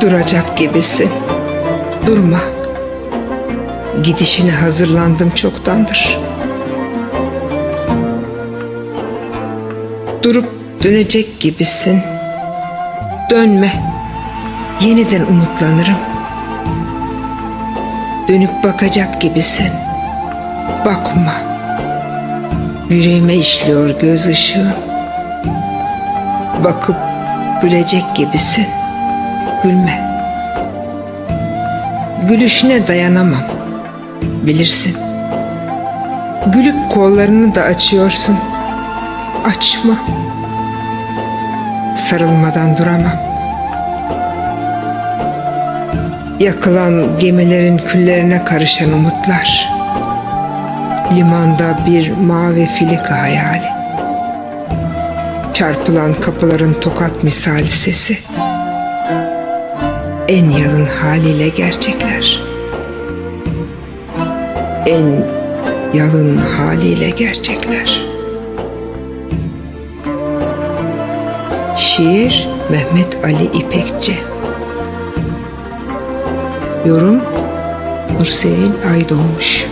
Duracak gibisin. Durma. Gidişine hazırlandım çoktandır. Durup dönecek gibisin. Dönme. Yeniden umutlanırım. Dönüp bakacak gibisin. Bakma. Yüreğime işliyor göz ışığı. Bakıp gülecek gibisin. Gülme. Gülüşüne dayanamam. Bilirsin. Gülüp kollarını da açıyorsun. Açma. Sarılmadan duramam. Yakılan gemilerin küllerine karışan umutlar. Limanda bir mavi filika hayali. Çarpılan kapıların tokat misali sesi. En yalın haliyle gerçekler. En yalın haliyle gerçekler. Şiir Mehmet Ali İpekçi Yorum Nursevil Aydoğmuş